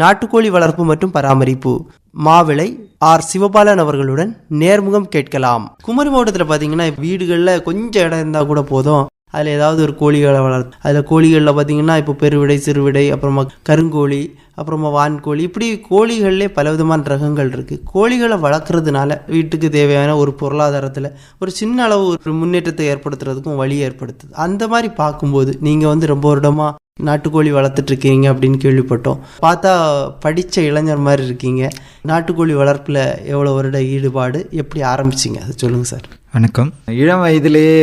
நாட்டுக்கோழி வளர்ப்பு மற்றும் பராமரிப்பு. மாவிளை ஆர். சிவபாலன் அவர்களுடன் நேர்முகம் கேட்கலாம். குமரி மாவட்டத்தில் பார்த்தீங்கன்னா வீடுகளில் கொஞ்சம் இடம் இருந்தால் கூட போதும். அதில் ஏதாவது ஒரு கோழிகளை வளர்த்து அதில் கோழிகளில் பார்த்தீங்கன்னா இப்போ பெருவிடை சிறுவிடை அப்புறமா கருங்கோழி அப்புறமா வான்கோழி இப்படி கோழிகள்லே பலவிதமான ரகங்கள் இருக்குது கோழிகளை வளர்க்குறதுனால வீட்டுக்கு தேவையான ஒரு பொருளாதாரத்தில் ஒரு சின்ன அளவு ஒரு முன்னேற்றத்தை ஏற்படுத்துறதுக்கும் வழி ஏற்படுத்துது. அந்த மாதிரி பார்க்கும்போது நீங்கள் வந்து ரொம்ப வருடமாக நாட்டுக்கோழி வளர்த்துட்டு இருக்கீங்க அப்படின்னு கேள்விப்பட்டோம். பார்த்தா படித்த இளைஞர் மாதிரி இருக்கீங்க. நாட்டுக்கோழி வளர்ப்பில் எவ்வளோ வருட ஈடுபாடு? எப்படி ஆரம்பிச்சிங்க? அதை சொல்லுங்கள் சார். வணக்கம். இளம் வயதிலேயே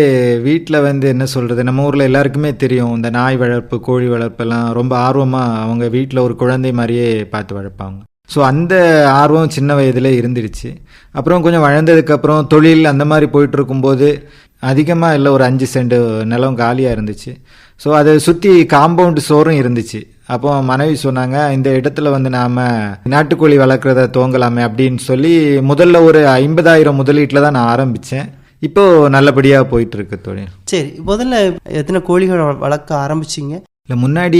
வீட்டில் வந்து என்ன சொல்கிறது நம்ம ஊரில் எல்லாருக்குமே தெரியும் இந்த நாய் வளர்ப்பு கோழி வளர்ப்பெல்லாம் ரொம்ப ஆர்வமாக அவங்க வீட்டில் ஒரு குழந்தை மாதிரியே பார்த்து வளர்ப்பாங்க. ஸோ அந்த ஆர்வம் சின்ன வயதிலே இருந்துருச்சு அப்புறம் கொஞ்சம் வளர்ந்ததுக்கப்புறம் தொழில் அந்த மாதிரி போயிட்டு இருக்கும்போது அதிகமாக இல்லை ஒரு அஞ்சு சென்ட் நிலம் காலியாக இருந்துச்சு. ஸோ அதை சுற்றி காம்பவுண்டு சோறும் இருந்துச்சு. அப்போ மனைவி சொன்னாங்க இந்த இடத்துல வந்து நாம் நாட்டுக்கோழி வளர்க்குறத துவங்கலாமே அப்படின்னு சொல்லி முதல்ல ஒரு ஐம்பதாயிரம் முதலீட்டில் தான் நான் ஆரம்பித்தேன் இப்போ நல்லபடியாக போயிட்டு இருக்கு தொழில் சரி முதல்ல எத்தனை கோழிகள் வளர்க்க ஆரம்பிச்சிங்க? இல்லை முன்னாடி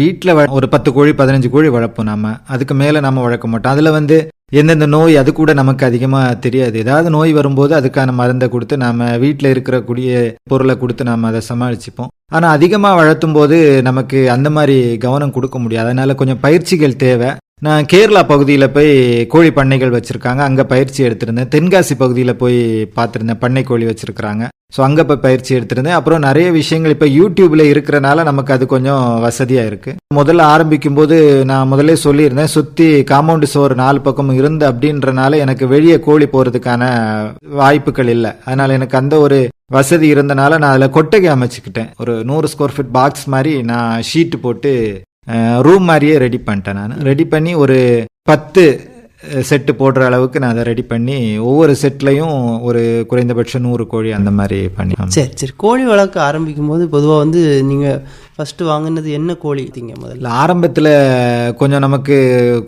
வீட்டில் ஒரு பத்து கோழி பதினஞ்சு கோழி வளர்ப்போம் நாம. அதுக்கு மேலே நம்ம வளர்க்க மாட்டோம். அதில் வந்து எந்தெந்த நோய் அது கூட நமக்கு அதிகமாக தெரியாது. ஏதாவது நோய் வரும்போது அதுக்கான மருந்தை கொடுத்து நாம வீட்டில் இருக்கிற கூடிய பொருளை கொடுத்து நாம அதை சமாளிச்சுப்போம். ஆனால் அதிகமாக வளர்த்தும் போது நமக்கு அந்த மாதிரி கவனம் கொடுக்க முடியாது. அதனால கொஞ்சம் பயிற்சிகள் தேவை. நான் கேரளா பகுதியில் போய் கோழி பண்ணைகள் வச்சுருக்காங்க. அங்கே பயிற்சி எடுத்திருந்தேன். தென்காசி பகுதியில் போய் பார்த்துருந்தேன். பண்ணை கோழி வச்சுருக்குறாங்க. ஸோ அங்கே போய் பயிற்சி எடுத்திருந்தேன். அப்புறம் நிறைய விஷயங்கள் இப்போ யூடியூப்பில் இருக்கிறனால நமக்கு அது கொஞ்சம் வசதியாக இருக்குது முதல்ல ஆரம்பிக்கும் போது நான் முதல்ல சொல்லியிருந்தேன். சுற்றி காம்பவுண்டு சோறு நாலு பக்கம் இருந்து அப்படின்றனால எனக்கு வெளியே கோழி போகிறதுக்கான வாய்ப்புகள் இல்லை. அதனால் எனக்கு அந்த ஒரு வசதி இருந்தனால நான் அதில் கொட்டகை அமைச்சுக்கிட்டேன். ஒரு நூறு ஸ்கொயர் ஃபீட் பாக்ஸ் மாதிரி நான் ஷீட்டு போட்டு ரூம் மாதிரியே ரெடி பண்ணிட்டேன் நான். ரெடி பண்ணி ஒரு பத்து செட்டு போடுற அளவுக்கு நான் அதை ரெடி பண்ணி ஒவ்வொரு செட்லையும் ஒரு குறைந்தபட்சம் நூறு கோழி அந்த மாதிரி பண்ணி. சரி சரி. கோழி வளர்க்க ஆரம்பிக்கும் போது பொதுவாக வந்து நீங்கள் ஃபஸ்ட்டு வாங்கினது என்ன கோழி தீங்க முதல்ல? ஆரம்பத்தில் கொஞ்சம் நமக்கு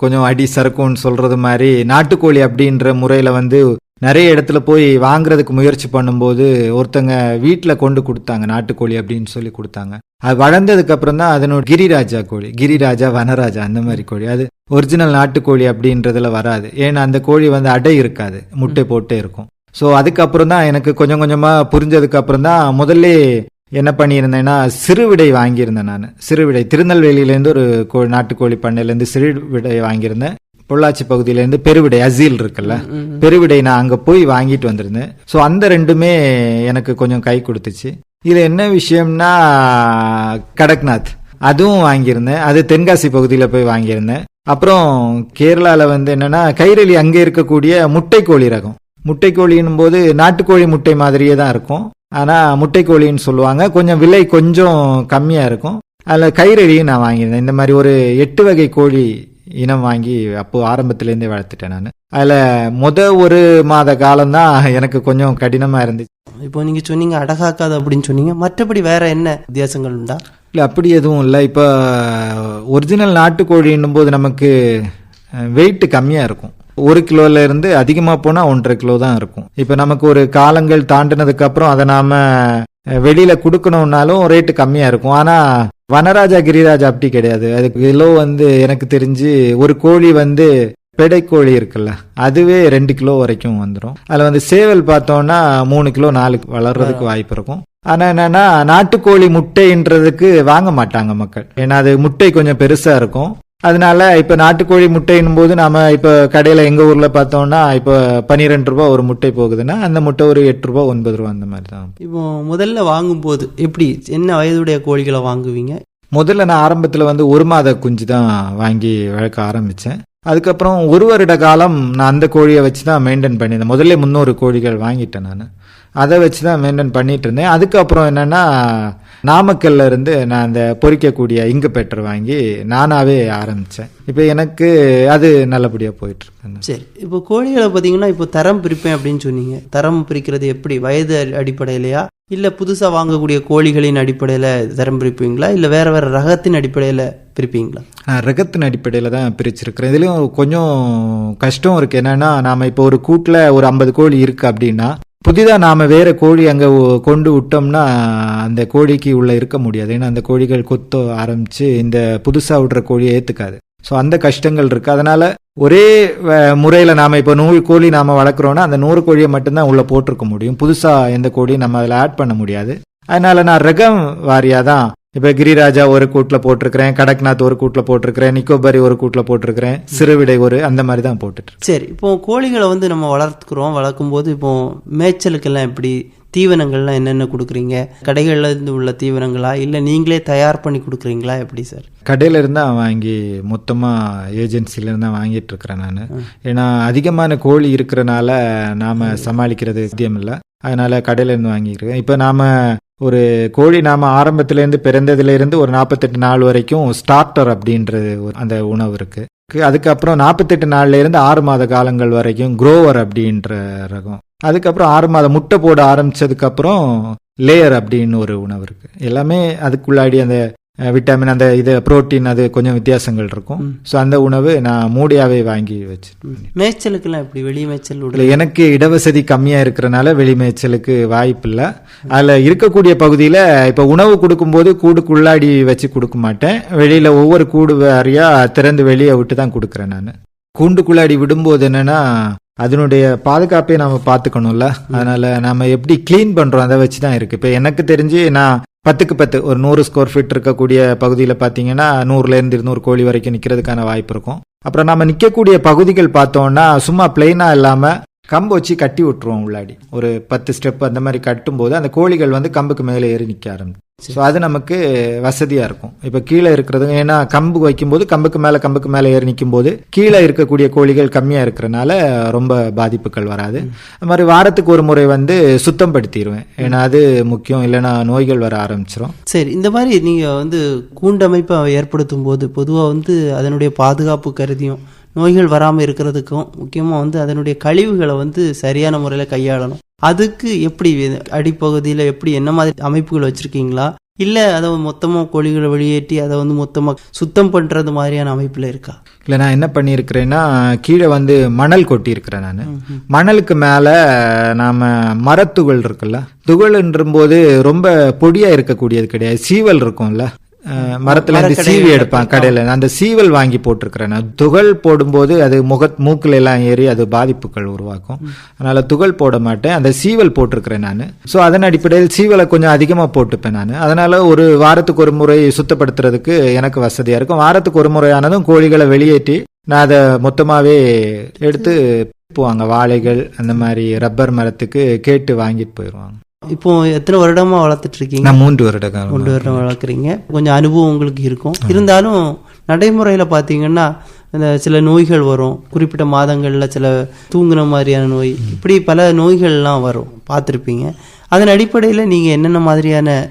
கொஞ்சம் அடி சறுக்கும்னு சொல்கிறது மாதிரி நாட்டுக்கோழி அப்படின்ற முறையில் வந்து நிறைய இடத்துல போய் வாங்குறதுக்கு முயற்சி பண்ணும்போது ஒருத்தங்க வீட்டில் கொண்டு கொடுத்தாங்க நாட்டுக்கோழி அப்படின்னு சொல்லி கொடுத்தாங்க. அது வளர்ந்ததுக்கு அப்புறம் தான் அதனோட கிரிராஜா கோழி கிரிராஜா வனராஜா அந்த மாதிரி கோழி. அது ஒரிஜினல் நாட்டுக்கோழி அப்படின்றதுல வராது. ஏன்னா அந்த கோழி வந்து அடை இருக்காது முட்டை போட்டே இருக்கும். ஸோ அதுக்கப்புறம் தான் எனக்கு கொஞ்சம் கொஞ்சமாக புரிஞ்சதுக்கு அப்புறம் தான் முதல்ல என்ன பண்ணியிருந்தேன்னா சிறுவிடை வாங்கியிருந்தேன் நான். சிறுவிடை திருநெல்வேலியிலேருந்து ஒரு கோ நாட்டுக்கோழி பண்ணையிலேருந்து சிறுவிடை வாங்கியிருந்தேன். பொள்ளாச்சி பகுதியிலேருந்து பெருவிடை அசீல் இருக்குல்ல? பெருவிடை நான் அங்கே போய் வாங்கிட்டு வந்திருந்தேன். ஸோ அந்த ரெண்டுமே எனக்கு கொஞ்சம் கை கொடுத்துச்சு. இது என்ன விஷயம்னா கடக்நாத். அதுவும் வாங்கியிருந்தேன். அது தென்காசி பகுதியில் போய் வாங்கியிருந்தேன். அப்புறம் கேரளாவில் வந்து என்னன்னா கைரளி அங்கே இருக்கக்கூடிய முட்டைக்கோழி ரகம். முட்டைக்கோழின்னும் போது நாட்டுக்கோழி முட்டை மாதிரியே தான் இருக்கும். ஆனால் முட்டைக்கோழின்னு சொல்லுவாங்க. கொஞ்சம் விலை கொஞ்சம் கம்மியாக இருக்கும். அதில் கைரளியும் நான் வாங்கியிருந்தேன். இந்த மாதிரி ஒரு எட்டு வகை கோழி இனம் வாங்கி அப்போ ஆரம்பத்திலேருந்தே வளர்த்துட்டேன் நான். அதில் முத ஒரு மாத காலம்தான் எனக்கு கொஞ்சம் கடினமாக இருந்துச்சு. இப்போ நீங்கள் சொன்னீங்க அடகாக்காது அப்படின்னு சொன்னீங்க. மற்றபடி வேற என்ன வித்தியாசங்கள் உண்டா? இல்லை அப்படி எதுவும் இல்லை. இப்போ ஒரிஜினல் நாட்டுக்கோழின்னும் போது நமக்கு வெயிட் கம்மியாக இருக்கும். ஒரு கிலோல இருந்து அதிகமாக போனால் ஒன்றரை கிலோ தான் இருக்கும். இப்போ நமக்கு ஒரு காலங்கள் தாண்டினதுக்கு அப்புறம் அதை நாம வெளியில கொடுக்கணும்னாலும் ரேட்டு கம்மியாக இருக்கும். ஆனால் வனராஜா கிரிராஜா அப்படி கிடையாது. அது கிலோ வந்து எனக்கு தெரிஞ்சு ஒரு கோழி வந்து பெடைக்கோழி இருக்குல்ல அதுவே ரெண்டு கிலோ வரைக்கும் வந்துடும் அதில் வந்து சேவல் பார்த்தோம்னா மூணு கிலோ நாலு வளர்றதுக்கு வாய்ப்பு இருக்கும். ஆனா என்னன்னா நாட்டுக்கோழி முட்டைன்றதுக்கு வாங்க மாட்டாங்க மக்கள். ஏன்னா அது முட்டை கொஞ்சம் பெருசா இருக்கும். அதனால இப்ப நாட்டுக்கோழி முட்டைன்னும் போது நாம இப்ப கடையில எங்க ஊர்ல பார்த்தோம்னா இப்ப பன்னிரெண்டு ரூபாய் ஒரு முட்டை போகுதுன்னா அந்த முட்டை ஒரு எட்டு ரூபாய் ஒன்பது ரூபாய் அந்த மாதிரி தான். இப்போ முதல்ல வாங்கும்போது எப்படி என்ன வயதுடைய கோழிகளை வாங்குவீங்க? முதல்ல நான் ஆரம்பத்தில் வந்து ஒரு மாத குஞ்சு தான் வாங்கி வளர்க்க ஆரம்பித்தேன் அதுக்கப்புறம் ஒரு வருட காலம் நான் அந்த கோழியை வச்சு தான் மெயின்டைன் பண்ணியிருந்தேன். முதல்ல முந்நூறு கோழிகள் வாங்கிட்டேன் நான். அதை வச்சு தான் மெயின்டைன் பண்ணிட்டு இருந்தேன். அதுக்கப்புறம் என்னன்னா நாமக்கல்ல இருந்து நான் அந்த பொறிக்கக்கூடிய இங்கு பெட்டர் வாங்கி நானாவே ஆரம்பித்தேன் இப்போ எனக்கு அது நல்லபடியாக போயிட்டு இருக்கு சரி இப்போ கோழிகளை பார்த்தீங்கன்னா இப்போ தரம் பிரிப்பேன் அப்படின்னு சொன்னீங்க. தரம் பிரிக்கிறது எப்படி? வயது அடி- அடிப்படையிலையா? இல்லை புதுசாக வாங்கக்கூடிய கோழிகளின் அடிப்படையில் தரம் பிரிப்பீங்களா? இல்லை வேற வேற ரகத்தின் அடிப்படையில் பிரிப்பீங்களா? நான் ரகத்தின் அடிப்படையில் தான் பிரிச்சிருக்கிறேன். இதுலேயும் கொஞ்சம் கஷ்டம் இருக்குது என்னென்னா நாம் இப்போ ஒரு கூட்டில் ஒரு ஐம்பது கோழி இருக்குது அப்படின்னா புதிதாக நாம் வேறு கோழி அங்கே கொண்டு விட்டோம்னா அந்த கோழிக்கு உள்ளே இருக்க முடியாது. ஏன்னா அந்த கோழிகள் கொத்த ஆரம்பித்து இந்த புதுசாக விடுற கோழியை ஏற்றுக்காது ஸோ அந்த கஷ்டங்கள் இருக்குது அதனால் ஒரே முறையில் நாம் இப்போ நூறு கோழி நாம் வளர்க்குறோன்னா அந்த நூறு கோழியை மட்டும்தான் உள்ளே போட்டிருக்க முடியும். புதுசாக எந்த கோழியும் நம்ம அதில் ஆட் பண்ண முடியாது. அதனால் நான் ரகம் வாரியாக தான் இப்போ கிரிராஜா ஒரு கூட்டில் போட்டிருக்கிறேன் கடக்நாத் ஒரு கூட்டில் போட்டிருக்கிறேன் நிக்கோபரி ஒரு கூட்டில் போட்டிருக்கிறேன் சிறுவிடை ஒரு அந்த மாதிரி தான் போட்டுட்டு சரி இப்போ கோழிகளை வந்து நம்ம வளர்த்துக்கிறோம் வளர்க்கும் போது இப்போ மேய்ச்சலுக்கெல்லாம் எப்படி தீவனங்கள்லாம் என்னென்ன கொடுக்குறீங்க? கடைகள்ல இருந்து உள்ள தீவனங்களா? இல்லை நீங்களே தயார் பண்ணி கொடுக்குறீங்களா? எப்படி சார்? கடையில இருந்தா வாங்கி மொத்தமாக ஏஜென்சில இருந்தா வாங்கிட்டு இருக்கிறேன் நான். ஏன்னா அதிகமான கோழி இருக்கிறனால நாம சமாளிக்கிறது சாத்தியம் இல்லை அதனால கடையில இருந்து வாங்கிக்கிறேன் இப்போ நாம ஒரு கோழி நாம ஆரம்பத்துல இருந்து பிறந்ததுல இருந்து ஒரு நாற்பத்தெட்டு நாள் வரைக்கும் ஸ்டார்டர் அப்படின்றது அந்த உணவு இருக்கு. அதுக்கப்புறம் நாற்பத்தெட்டு நாள்ல இருந்து ஆறு மாத காலங்கள் வரைக்கும் குரோவர் அப்படின்ற ரகம். அதுக்கப்புறம் ஆறு மாத முட்டை போட ஆரம்பிச்சதுக்கு அப்புறம் லேயர் அப்படின்னு ஒரு உணவு இருக்கு. எல்லாமே அதுக்குள்ளாடி அந்த விட்டமின் அந்த இது புரோட்டீன் அது கொஞ்சம் வித்தியாசங்கள் இருக்கும். ஸோ அந்த உணவு நான் மூடியாவே வாங்கி வச்சு மேய்ச்சலுக்கெல்லாம் எப்படி? வெளி மேய்ச்சல் இல்ல எனக்கு இடவசதி கம்மியா இருக்கிறனால வெளி மேய்ச்சலுக்கு வாய்ப்பு இல்லை. அதுல இருக்கக்கூடிய பகுதியில இப்ப உணவு கொடுக்கும்போது கூடுக்குள்ளாடி வச்சு கொடுக்க மாட்டேன். வெளியில ஒவ்வொரு கூடு வாரியா திறந்து வெளியே விட்டு தான் கொடுக்குறேன் நான். கூண்டுக்குள்ளாடி விடும்போது என்னன்னா அதனுடைய பாதுகாப்பை நாம பார்த்துக்கணும்ல. அதனால நாம எப்படி க்ளீன் பண்றோம் அதை வச்சு தான் இருக்கு. இப்ப எனக்கு தெரிஞ்சு நான் பத்துக்கு பத்து ஒரு நூறு ஸ்கொயர் ஃபீட் இருக்கக்கூடிய பகுதியில் பார்த்தீங்கன்னா நூறுல இருந்து இருநூறு கோழி வரைக்கும் நிற்கிறதுக்கான வாய்ப்பு இருக்கும். அப்புறம் நம்ம நிற்கக்கூடிய பகுதிகள் பார்த்தோம்னா சும்மா பிளெயினா இல்லாம கம்பு வச்சு கட்டி விட்டுருவோம் உள்ளாடி. ஒரு பத்து ஸ்டெப் அந்த மாதிரி கட்டும்போது அந்த கோழிகள் வந்து கம்புக்கு மேலே ஏறி நிற்க ஆரம்பிச்சு ஸோ அது நமக்கு வசதியாக இருக்கும். இப்போ கீழே இருக்கிறது ஏன்னா கம்பு வைக்கும்போது கம்புக்கு மேலே கம்புக்கு மேலே ஏறி நிற்கும் போது கீழே இருக்கக்கூடிய கோழிகள் கம்மியாக இருக்கிறனால ரொம்ப பாதிப்புகள் வராது. அது மாதிரி வாரத்துக்கு ஒரு முறை வந்து சுத்தம் படுத்திடுவேன் ஏன்னா அது முக்கியம். இல்லைன்னா நோய்கள் வர ஆரம்பிச்சிரும். சரி இந்த மாதிரி நீங்கள் வந்து கூண்டமைப்பை ஏற்படுத்தும் போது பொதுவாக வந்து அதனுடைய பாதுகாப்பு கருதியும் நோய்கள் வராமல் இருக்கிறதுக்கும் முக்கியமாக வந்து அதனுடைய கழிவுகளை வந்து சரியான முறையில் கையாளணும். அதுக்கு எப்படி அடிப்பகுதியில் எப்படி என்ன மாதிரி அமைப்புகள் வச்சுருக்கீங்களா? இல்லை அதை மொத்தமாக கோழிகளை வெளியேற்றி அதை வந்து மொத்தமாக சுத்தம் பண்ணுறது மாதிரியான அமைப்பில் இருக்கா? இல்லை நான் என்ன பண்ணியிருக்கிறேன்னா கீழே வந்து மணல் கொட்டியிருக்கிறேன் நான். மணலுக்கு மேலே நாம் மரத்துகள் இருக்குல்ல? துகள்ன்றும் போது ரொம்ப பொடியா இருக்கக்கூடியது கிடையாது. சீவல் இருக்கும்ல? மரத்துல இருந்து சீவி எடுப்பான் கடையில. அந்த சீவல் வாங்கி போட்டிருக்கிறேன். நான் துகள் போடும்போது அது முக மூக்குல எல்லாம் ஏறி அது பாதிப்புகள் உருவாக்கும். அதனால துகள் போட மாட்டேன். அந்த சீவல் போட்டிருக்கிறேன் நான். ஸோ அதன் அடிப்படையில் சீவலை கொஞ்சம் அதிகமாக போட்டுப்பேன் நான். அதனால ஒரு வாரத்துக்கு ஒரு முறை சுத்தப்படுத்துறதுக்கு எனக்கு வசதியா இருக்கும். வாரத்துக்கு ஒரு முறையானதும் கோழிகளை வெளியேற்றி நான் அதை மொத்தமாவே எடுத்து போவாங்க வாழைகள் அந்த மாதிரி ரப்பர் மரத்துக்கு கேட்டு வாங்கிட்டு போயிடுவாங்க. இப்போ எத்தனை வருடமா வளர்த்துட்டு இருக்கீங்க மூன்று வருட காலம் கொண்டு வருடம் வளர்க்குறீங்க. கொஞ்சம் அனுபவம் உங்களுக்கு இருக்கும். இருந்தாலும் நடைமுறையில் பார்த்தீங்கன்னா இந்த சில நோய்கள் வரும். குறிப்பிட்ட மாதங்களில் சில தூங்குன மாதிரியான நோய் இப்படி பல நோய்கள்லாம் வரும். பார்த்துருப்பீங்க. அதன் அடிப்படையில் நீங்கள் என்னென்ன மாதிரியான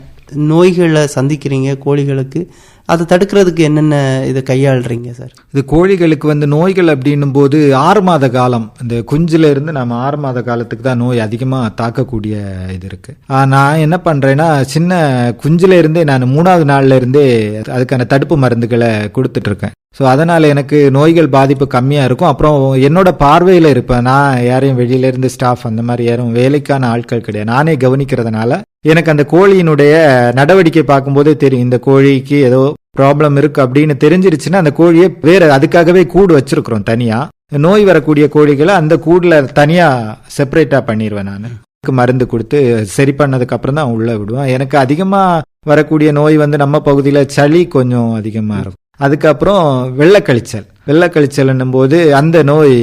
நோய்களை சந்திக்கிறீங்க கோழிகளுக்கு? அதை தடுக்கிறதுக்கு என்னென்ன இதை கையாளுறீங்க சார்? இது கோழிகளுக்கு வந்து நோய்கள் அப்படின்னும் போது ஆறு மாத காலம். இந்த குஞ்சில இருந்து நம்ம ஆறு மாத காலத்துக்கு தான் நோய் அதிகமாக தாக்கக்கூடிய இது இருக்கு. நான் என்ன பண்றேன்னா சின்ன குஞ்சில இருந்தே நான் மூணாவது நாள்ல இருந்தே அதுக்கான தடுப்பு மருந்துகளை கொடுத்துட்டு இருக்கேன். ஸோ அதனால் எனக்கு நோய்கள் பாதிப்பு கம்மியாக இருக்கும். அப்புறம் என்னோட பார்வையில் இருப்பேன். நான் யாரையும் வெளியிலேருந்து ஸ்டாஃப் அந்த மாதிரி யாரும் வேலைக்கான ஆட்கள் கிடையாது. நானே கவனிக்கிறதுனால எனக்கு அந்த கோழியினுடைய நடவடிக்கை பார்க்கும்போதே தெரியும். இந்த கோழிக்கு ஏதோ ப்ராப்ளம் இருக்கு அப்படின்னு தெரிஞ்சிருச்சுன்னா அந்த கோழியை வேற அதுக்காகவே கூடு வச்சிருக்கிறோம் தனியா. நோய் வரக்கூடிய கோழிகளை அந்த கூடுல தனியா செப்பரேட்டா பண்ணிடுவேன் நான். மருந்து கொடுத்து சரி பண்ணதுக்கு அப்புறம் தான் உள்ள விடுவேன். எனக்கு அதிகமா வரக்கூடிய நோய் வந்து நம்ம பகுதியில சளி கொஞ்சம் அதிகமா இருக்கும். அதுக்கப்புறம் வெள்ளக்கழிச்சல். வெள்ளக்கழிச்சல் போது அந்த நோய்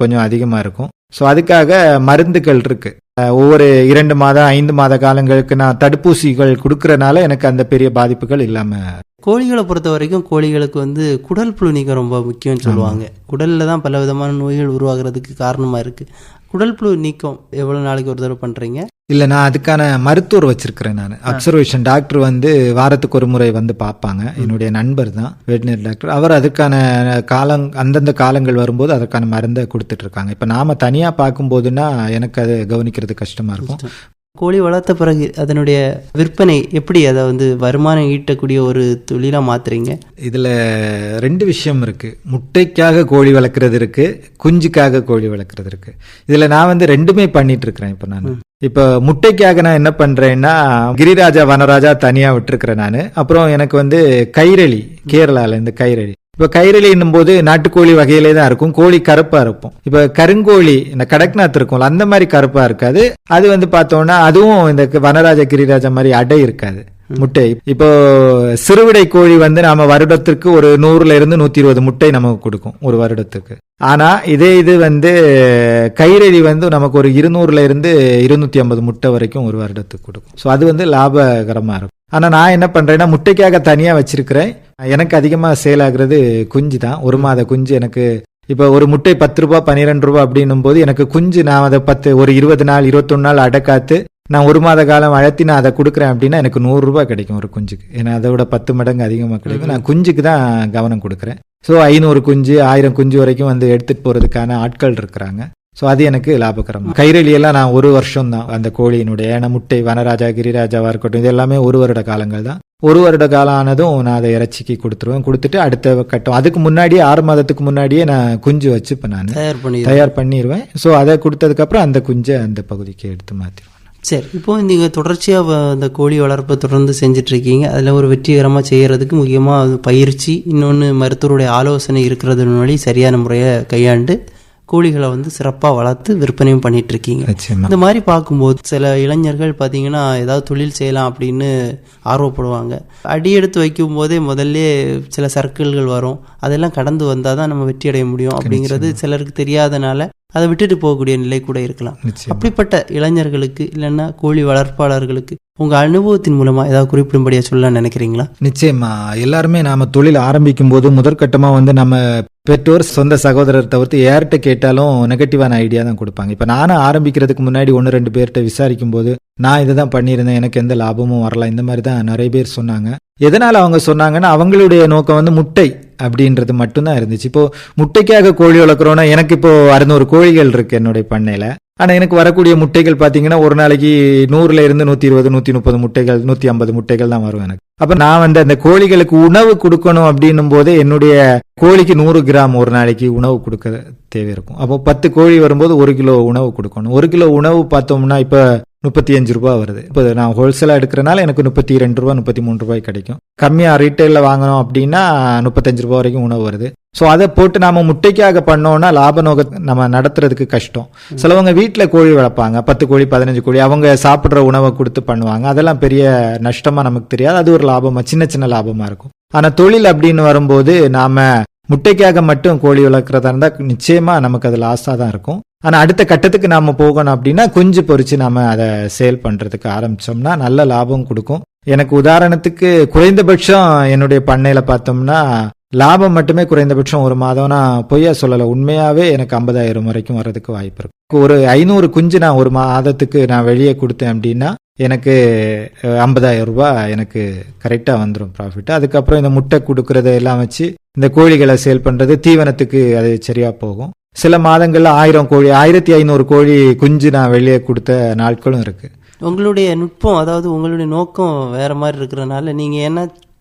கொஞ்சம் அதிகமாக இருக்கும். ஸோ அதுக்காக மருந்துகள் இருக்கு. ஒவ்வொரு இரண்டு மாதம் ஐந்து மாத காலங்களுக்கு நான் தடுப்பூசிகள் கொடுக்கறனால எனக்கு அந்த பெரிய பாதிப்புகள் இல்லாமல் கோழிகளை பொறுத்த வரைக்கும் கோழிகளுக்கு வந்து குடல் புழு நீக்கம் ரொம்ப முக்கியம்னு சொல்லுவாங்க. குடல்ல தான் பல விதமான நோய்கள் உருவாகிறதுக்கு காரணமா இருக்கு. குடல் புழு நீக்கம் எவ்வளவு நாளைக்கு ஒரு தடவை பண்றீங்க? இல்ல நான் அதுக்கான மருத்துவர் வச்சிருக்கிறேன் நான். அப்சர்வேஷன் டாக்டர் வந்து வாரத்துக்கு ஒரு முறை வந்து பார்ப்பாங்க. என்னுடைய நண்பர் தான் வெட்டினரி டாக்டர் அவர் அதுக்கான காலம் அந்தந்த காலங்கள் வரும்போது அதற்கான மருந்தை கொடுத்துட்டு இருக்காங்க. இப்ப நாம தனியா பார்க்கும்போதுன்னா எனக்கு அது கவனிக்கிறது கஷ்டமா இருக்கும். கோழி வளர்த்த பிறகு அதனுடைய விற்பனை எப்படி? அதை வந்து வருமானம் ஈட்டக்கூடிய ஒரு தொழிலா மாத்துறீங்க? இதுல ரெண்டு விஷயம் இருக்கு. முட்டைக்காக கோழி வளர்க்கறது இருக்கு. குஞ்சுக்காக கோழி வளர்க்கறது இருக்கு. இதுல நான் வந்து ரெண்டுமே பண்ணிட்டு இருக்கிறேன் இப்ப நான். இப்போ முட்டைக்காக நான் என்ன பண்றேன்னா கிரிராஜா வனராஜா தனியா விட்டுருக்கிறேன் நான். அப்புறம் எனக்கு வந்து கைரளி கேரளால இந்த கைரளி. இப்போ கைரளின்னும் போது நாட்டுக்கோழி வகையிலே தான் இருக்கும். கோழி கருப்பா இருக்கும் இப்போ கருங்கோழி இந்த கடக்நாத் இருக்கும்ல அந்த மாதிரி கருப்பா இருக்காது. அது வந்து பார்த்தோம்னா அதுவும் இந்த வனராஜா கிரிராஜா மாதிரி அடை இருக்காது. முட்டை. இப்போ சிறுவிடை கோழி வந்து நாம வருடத்திற்கு ஒரு நூறுல இருந்து நூத்தி இருபது முட்டை நமக்கு கொடுக்கும் ஒரு வருடத்துக்கு ஆனா இதே இது வந்து கைரளி வந்து நமக்கு ஒரு இருநூறுல இருந்து இருநூத்தி ஐம்பது முட்டை வரைக்கும் ஒரு வருடத்துக்கு கொடுக்கும். ஸோ அது வந்து லாபகரமா இருக்கும். ஆனா நான் என்ன பண்றேன்னா முட்டைக்காக தனியா வச்சிருக்கிறேன். எனக்கு அதிகமா சேல் ஆகுறது குஞ்சு தான். ஒரு மாத குஞ்சு எனக்கு இப்போ ஒரு முட்டை பத்து ரூபாய் பன்னிரெண்டு ரூபாய் அப்படின்னும் போது எனக்கு குஞ்சு நான் அதை பத்து ஒரு இருபது நாள் இருபத்தொன்னு நாள் அடக்காத்து நான் ஒரு மாத காலம் வளர்த்தி நான் அதை கொடுக்குறேன் அப்படின்னா எனக்கு நூறு ரூபாய் கிடைக்கும் ஒரு குஞ்சுக்கு. ஏன்னா அதை விட பத்து மடங்கு அதிகமாக கிடைக்கும். நான் குஞ்சுக்கு தான் கவனம் கொடுக்குறேன். ஸோ ஐநூறு குஞ்சு ஆயிரம் குஞ்சு வரைக்கும் வந்து எடுத்துட்டு போறதுக்கான ஆட்கள் இருக்கிறாங்க. ஸோ அது எனக்கு லாபகரம். கைரளி எல்லாம் நான் ஒரு வருஷம் தான் அந்த கோழியினுடைய ஏன்னா முட்டை வனராஜா கிரிராஜாவா இருக்கட்டும் இது எல்லாமே ஒரு வருட காலங்கள் தான். ஒரு வருட காலம் ஆனதும் நான் அதை இறைச்சிக்கு கொடுத்துருவேன். கொடுத்துட்டு அடுத்த கட்டம் அதுக்கு முன்னாடியே ஆறு மாதத்துக்கு முன்னாடியே நான் குஞ்சு வச்சுப்பேன் நான். தயார் பண்ணி தயார் பண்ணிடுவேன். ஸோ அதை கொடுத்ததுக்கு அப்புறம் அந்த குஞ்சை அந்த பகுதிக்கு எடுத்து மாத்திடுவேன் சரி இப்போ நீங்கள் தொடர்ச்சியாக இந்த கோழி வளர்ப்பை தொடர்ந்து செஞ்சுட்டு இருக்கீங்க அதில் ஒரு வெற்றிகரமாக செய்கிறதுக்கு முக்கியமாக பயிற்சி இன்னொன்று மருத்துவருடைய ஆலோசனை இருக்கிறது வழி சரியான முறையை கையாண்டு கோழிகளை வந்து சிறப்பாக வளர்த்து விற்பனையும் பண்ணிட்டு இருக்கீங்க இந்த மாதிரி பார்க்கும்போது சில இளைஞர்கள் பார்த்தீங்கன்னா ஏதாவது தொழில் செய்யலாம் அப்படின்னு ஆர்வப்படுவாங்க. அடி எடுத்து வைக்கும் போதே முதல்ல சில சர்க்கிள்கள் வரும். அதெல்லாம் கடந்து வந்தால் தான் நம்ம வெற்றி அடைய முடியும் அப்படிங்கிறது சிலருக்கு தெரியாதனால அதை விட்டுட்டு போகக்கூடிய நிலை கூட இருக்கலாம். அப்படிப்பட்ட இளைஞர்களுக்கு இல்லைன்னா கோழி வளர்ப்பாளர்களுக்கு உங்க அனுபவத்தின் மூலமா ஏதாவது குறிப்பிடும்படியா சொல்ல நினைக்கிறீங்களா? நிச்சயமா. எல்லாருமே நாம தொழில் ஆரம்பிக்கும் போது முதற்கட்டமா வந்து நம்ம பெற்றோர் சொந்த சகோதரர் தவிர்த்து யார்கிட்ட கேட்டாலும் நெகட்டிவான ஐடியா தான் கொடுப்பாங்க. இப்போ நானும் ஆரம்பிக்கிறதுக்கு முன்னாடி ஒன்று ரெண்டு பேர்கிட்ட விசாரிக்கும் போது நான் இதை தான் பண்ணியிருந்தேன் எனக்கு எந்த லாபமும் வரலாம் இந்த மாதிரி தான் நிறைய பேர் சொன்னாங்க. எதனால் அவங்க சொன்னாங்கன்னா அவங்களுடைய நோக்கம் வந்து முட்டை அப்படின்றது மட்டும்தான் இருந்துச்சு. இப்போ முட்டைக்காக கோழி வளர்க்குறோன்னா எனக்கு இப்போ அறுநூறு கோழிகள் இருக்கு என்னுடைய பண்ணையில. ஆனால் எனக்கு வரக்கூடிய முட்டைகள் பார்த்தீங்கன்னா ஒரு நாளைக்கு நூறுல இருந்து நூத்தி இருபது நூத்தி முப்பது முட்டைகள் நூத்தி ஐம்பது முட்டைகள் தான் வரும் எனக்கு. அப்ப நான் வந்து அந்த கோழிகளுக்கு உணவு கொடுக்கணும் அப்படின்னும் போதே என்னுடைய கோழிக்கு நூறு கிராம் ஒரு நாளைக்கு உணவு கொடுக்க தேவை இருக்கும். அப்போ பத்து கோழி வரும்போது ஒரு கிலோ உணவு கொடுக்கணும். ஒரு கிலோ உணவு பார்த்தோம்னா இப்ப முப்பத்தி அஞ்சு ரூபாய் வருது. இப்போ நான் ஹோல்சேலாக எடுக்கிறனால எனக்கு முப்பத்தி ரெண்டு ரூபாய் முப்பத்தி மூணு ரூபாய் கிடைக்கும். கம்மியாக ரீட்டைலில் வாங்கினோம் அப்படின்னா முப்பத்தஞ்சு ரூபாய் வரைக்கும் உணவு வருது. ஸோ அதை போட்டு நாம முட்டைக்காக பண்ணோம்னா லாப நோக்க நம்ம நடத்துறதுக்கு கஷ்டம். சிலவங்க வீட்டில் கோழி வளர்ப்பாங்க. பத்து கோழி பதினஞ்சு கோழி அவங்க சாப்பிட்ற உணவை கொடுத்து பண்ணுவாங்க. அதெல்லாம் பெரிய நஷ்டமா நமக்கு தெரியாது. அது ஒரு லாபமா சின்ன சின்ன லாபமா இருக்கும். ஆனால் தொழில் அப்படின்னு வரும்போது நாம முட்டைக்காக மட்டும் கோழி வளர்க்குறதா இருந்தால் நிச்சயமா நமக்கு அது லாஸாக தான் இருக்கும். ஆனால் அடுத்த கட்டத்துக்கு நாம போகணும் அப்படின்னா குஞ்சு பொறிச்சு நாம அதை சேல் பண்றதுக்கு ஆரம்பிச்சோம்னா நல்ல லாபம் கொடுக்கும். எனக்கு உதாரணத்துக்கு குறைந்தபட்சம் என்னுடைய பண்ணையில பார்த்தோம்னா லாபம் மட்டுமே குறைந்தபட்சம் ஒரு மாதம் நான் பொய்யா சொல்லல. உண்மையாவே எனக்கு ஐம்பதாயிரம் வரைக்கும் வர்றதுக்கு வாய்ப்பு இருக்கு. ஒரு ஐநூறு குஞ்சு நான் ஒரு மாதத்துக்கு நான் வெளியே கொடுத்தேன் அப்படின்னா எனக்கு ஐம்பதாயிரம் ரூபாய் எனக்கு கரெக்டாக வந்துடும் ப்ராஃபிட் அதுக்கப்புறம் இந்த முட்டை கொடுக்கறத எல்லாம் வச்சு இந்த கோழிகளை சேல் பண்ணுறது தீவனத்துக்கு அது சரியாக போகும். சில மாதங்களில் ஆயிரம் கோழி ஆயிரத்தி ஐநூறு கோழி குஞ்சு நான் வெளியே கொடுத்த நாட்களும் இருக்குது உங்களுடைய நுட்பம் அதாவது உங்களுடைய நோக்கம் வேற மாதிரி இருக்கிறனால நீங்கள் என்ன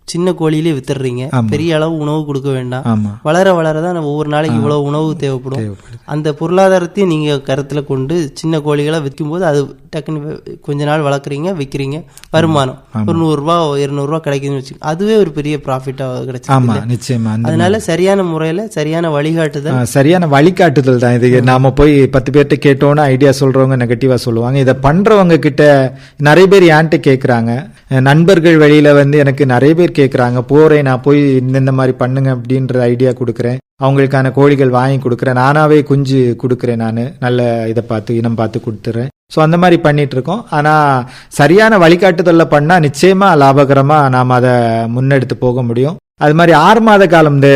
சின்ன கோழியிலே வித்துடுறீங்க. ஆமா. பெரிய அளவு உணவு கொடுக்க வேண்டாம். ஆமா. வளர வளர தான் நம்ம ஒவ்வொரு நாளைக்கு இவ்வளவு உணவு தேவைப்படும். அந்த பொருளாதாரத்தையும் நீங்க கருத்துல கொண்டு சின்ன கோழிகளை விற்கும்போது அது டக்குன்னு கொஞ்ச நாள் வளர்க்குறீங்க விற்கிறீங்க வருமானம். ஒரு நூறுரூவா இருநூறுவா கிடைக்குதுன்னு வச்சுக்கோங்க அதுவே ஒரு பெரிய ப்ராஃபிட்டாக ஆமா கிடைச்சிருக்கு நிச்சயமா அதனால சரியான முறையில சரியான வழிகாட்டுதல். சரியான வழிகாட்டுதல் தான் இது. நாம போய் பத்து பேர்கிட்ட கேட்டோம்னா ஐடியா சொல்றவங்க நெகட்டிவா சொல்லுவாங்க. இதை பண்றவங்க கிட்ட நிறைய பேர் ஏன்ட்டு கேக்குறாங்க. அஹ் நண்பர்கள் வெளியில வந்து எனக்கு நிறைய பேர் கேட்குறாங்க போறேன் நான் போய் இந்த மாதிரி பண்ணுங்க அப்படின்ற ஐடியா கொடுக்குறேன். அவங்களுக்கான கோழிகள் வாங்கி கொடுக்குறேன். நானாவே குஞ்சு கொடுக்குறேன் நான். நல்ல இதை பார்த்து இனம் பார்த்து கொடுத்துறேன். ஸோ அந்த மாதிரி பண்ணிட்டு இருக்கோம் ஆனால் சரியான வழிகாட்டுதலில் பண்ணால் நிச்சயமா லாபகரமாக நாம் அதை முன்னெடுத்து போக முடியும். அது மாதிரி ஆறு மாத காலம் இந்த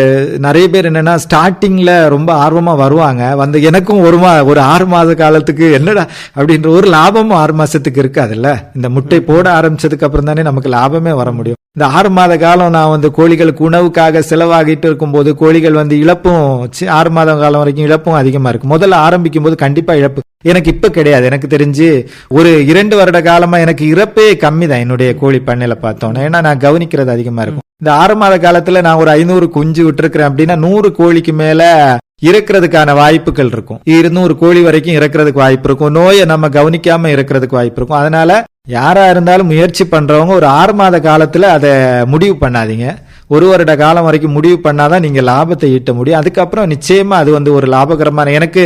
நிறைய பேர் என்னன்னா ஸ்டார்டிங்ல ரொம்ப ஆர்வமா வருவாங்க. வந்து எனக்கும் ஒரு மா ஒரு ஆறு மாத காலத்துக்கு என்னடா அப்படின்ற ஒரு லாபமும் ஆறு மாசத்துக்கு இருக்காதுல்ல? இந்த முட்டை போட ஆரம்பிச்சதுக்கு அப்புறம் தானே நமக்கு லாபமே வர முடியும். இந்த ஆறு மாத காலம் நான் வந்து கோழிகளுக்கு உணவுக்காக செலவாகிட்டு இருக்கும்போது கோழிகள் வந்து இழப்பும் ஆறு மாத காலம் வரைக்கும் இழப்பும் அதிகமா இருக்கு. முதல்ல ஆரம்பிக்கும் போது கண்டிப்பா இழப்பு. எனக்கு இப்ப கிடையாது. எனக்கு தெரிஞ்சு ஒரு இரண்டு வருட காலமா எனக்கு இறப்பே கம்மி தான் என்னுடைய கோழி பண்ணையில பார்த்தோன்னா. ஏன்னா நான் கவனிக்கிறது அதிகமா இருக்கும். இந்த ஆறு மாத காலத்துல நான் ஒரு ஐநூறு குஞ்சு விட்டுருக்கிறேன் அப்படின்னா நூறு கோழிக்கு மேல இறக்கிறதுக்கான வாய்ப்புகள் இருக்கும். இருநூறு கோழி வரைக்கும் இறக்கிறதுக்கு வாய்ப்பு இருக்கும். நோயை நம்ம கவனிக்காம இறக்கிறதுக்கு வாய்ப்பு இருக்கும். அதனால யாராக இருந்தாலும் முயற்சி பண்ணுறவங்க ஒரு ஆறு மாத காலத்தில் அதை முடிவு பண்ணாதீங்க. ஒரு வருட காலம் வரைக்கும் முடிவு பண்ணாதான் நீங்க லாபத்தை ஈட்ட முடியும். அதுக்கப்புறம் நிச்சயமா அது வந்து ஒரு லாபகரமான எனக்கு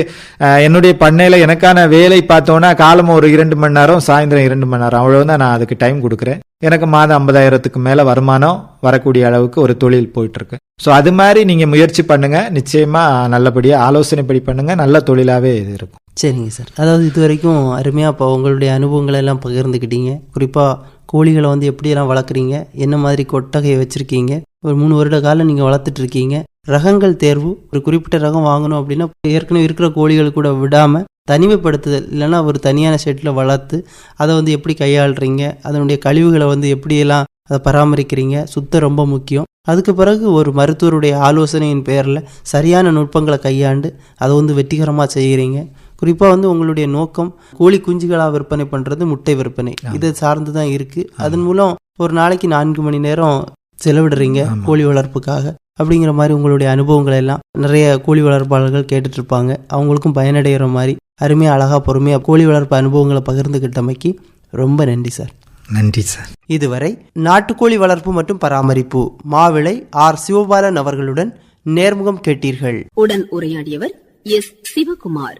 என்னுடைய பண்ணையில எனக்கான வேலை பார்த்தோன்னா காலம் ஒரு இரண்டு மணி நேரம் சாயந்தரம் இரண்டு மணி நேரம். அவ்வளவுதான் நான் அதுக்கு டைம் கொடுக்குறேன். எனக்கு மாதம் ஐம்பதாயிரத்துக்கு மேல வருமானம் வரக்கூடிய அளவுக்கு ஒரு தொழில் போயிட்டு இருக்கு ஸோ அது மாதிரி நீங்க முயற்சி பண்ணுங்க. நிச்சயமா நல்லபடியா ஆலோசனைப்படி பண்ணுங்க. நல்ல தொழிலாவே இது இருக்கும். சரிங்க சார். அதாவது இது வரைக்கும் அருமையாக இப்போ உங்களுடைய அனுபவங்களை எல்லாம் பகிர்ந்துக்கிட்டீங்க. குறிப்பாக கோழிகளை வந்து எப்படியெல்லாம் வளர்க்குறீங்க? என்ன மாதிரி கொட்டகையை வச்சுருக்கீங்க? ஒரு மூணு வருட காலம் நீங்கள் வளர்த்துட்டு இருக்கீங்க ரகங்கள் தேர்வு ஒரு குறிப்பிட்ட ரகம் வாங்கணும் அப்படின்னா ஏற்கனவே இருக்கிற கோழிகள் கூட விடாமல் தனிமைப்படுத்துதல் இல்லைன்னா ஒரு தனியான ஷெட்டில் வளர்த்து அதை வந்து எப்படி கையாளுறீங்க அதனுடைய கழிவுகளை வந்து எப்படியெல்லாம் அதை பராமரிக்கிறீங்க சுத்தம் ரொம்ப முக்கியம். அதுக்கு பிறகு ஒரு மருத்துவருடைய ஆலோசனையின் பேரில் சரியான நுட்பங்களை கையாண்டு அதை வந்து வெற்றிகரமாக செய்கிறீங்க. குறிப்பாக வந்து உங்களுடைய நோக்கம் கோழி குஞ்சுகளாக விற்பனை பண்ணுறது முட்டை விற்பனை. இதை சார்ந்து தான் இருக்குது அதன் மூலம் ஒரு நாளைக்கு நான்கு மணி நேரம் செலவிடுறீங்க. கோழி வளர்ப்புக்காக அப்படிங்கிற மாதிரி உங்களுடைய அனுபவங்களை எல்லாம் நிறைய கோழி வளர்ப்பாளர்கள் கேட்டுட்டு இருப்பாங்க அவங்களுக்கும் பயனடைகிற மாதிரி அருமையாக அழகாக பொறுமையாக கோழி வளர்ப்பு அனுபவங்களை பகிர்ந்துக்கிட்டமைக்கு ரொம்ப நன்றி சார். நன்றி சார். இதுவரை நாட்டுக்கோழி வளர்ப்பு மற்றும் பராமரிப்பு மாவிளை ஆர் சிவபாலன் அவர்களுடன் நேர்முகம் கேட்டீர்கள். உடன் உரையாடியவர் எஸ் சிவகுமார்.